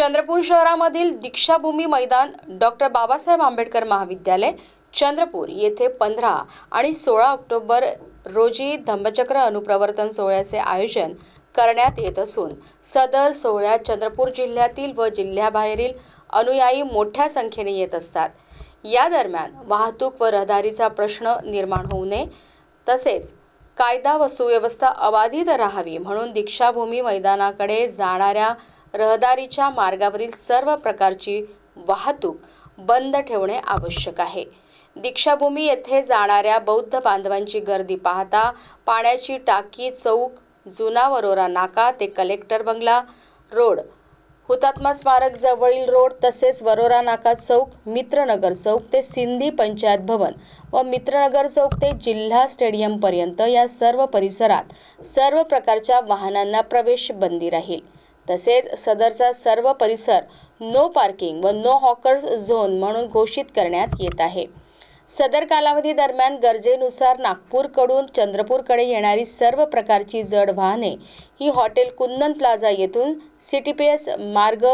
चंद्रपूर शहरामधील दीक्षाभूमी मैदान डॉक्टर बाबासाहेब आंबेडकर महाविद्यालय चंद्रपूर येथे पंधरा आणि सोळा ऑक्टोबर रोजी धम्मचक्र अनुप्रवर्तन सोहळ्याचे आयोजन करण्यात येत असून सदर सोहळ्यात चंद्रपूर जिल्ह्यातील व जिल्ह्याबाहेरील अनुयायी मोठ्या संख्येने येत असतात. या दरम्यान वाहतूक व रहदारीचा प्रश्न निर्माण होऊ नये तसेच कायदा व सुव्यवस्था अबाधित राहावी म्हणून दीक्षाभूमी मैदानाकडे जाणाऱ्या रहदारीच्या मार्गावरील सर्व प्रकारची वाहतूक बंद ठेवणे आवश्यक आहे. दीक्षाभूमी येथे जाणाऱ्या बौद्ध बांधवांची गर्दी पाहता पाण्याची टाकी चौक जुना वरोरा नाका ते कलेक्टर बंगला रोड. हुतात्मा स्मारक जवळील रोड तसेच वरोरा नाका चौक मित्रनगर चौक ते सिंधी पंचायत भवन व मित्रनगर चौक ते जिल्हा स्टेडियमपर्यंत या सर्व परिसरात सर्व प्रकारच्या वाहनांना प्रवेश बंदी राहील. तसेच सदरचा सर्व परिसर नो पार्किंग व नो हॉकर्स झोन म्हणून घोषित करण्यात येत आहे. सदर कालावधी दरम्यान गरजेनुसार नागपूरकडून चंद्रपूरकडे येणारी सर्व प्रकारची जड वाहने ही हॉटेल कुंदन प्लाझा येथून सिटी पी एस मार्ग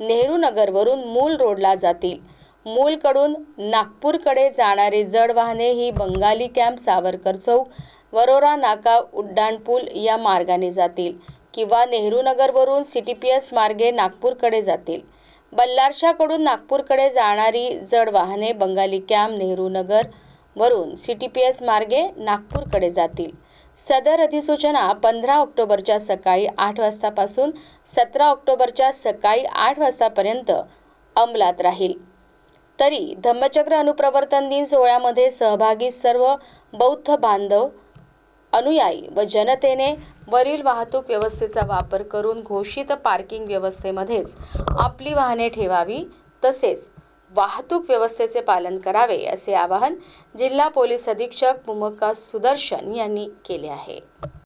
नेहरू नगरवरून मूल रोडला जातील. मूलकडून नागपूरकडे जाणारी जड वाहने ही बंगाली कॅम्प सावरकर चौक वरोरा नाका उड्डाणपूल या मार्गाने जातील. किंवा नेहरू नगरवरून टी पी एस मार्गे नागपूरकडे जातील. बल्लारशाकडून नागपूरकडे जाणारी जड वाहने Bengali camp Nehru C T P S मार्गे नागपूरकडे जातील. सदर अधिसूचना पंधरा ऑक्टोबरच्या सकाळी आठ वाजतापासून सतरा ऑक्टोबरच्या सकाळी आठ वाजतापर्यंत अंमलात राहील. तरी धम्मचक्र अनुप्रवर्तन दिन सोहळ्यामध्ये सहभागी सर्व बौद्ध बांधव अनुयायी व जनतेने वरील वाहतूक व्यवस्थेचा वापर करून घोषित पार्किंग व्यवस्थेमध्येच आपली वाहने ठेवावी तसेच वाहतूक व्यवस्थेचे पालन करावे असे आवाहन जिल्हा पोलीस अधीक्षक मुमक्का सुदर्शन यांनी केले आहे.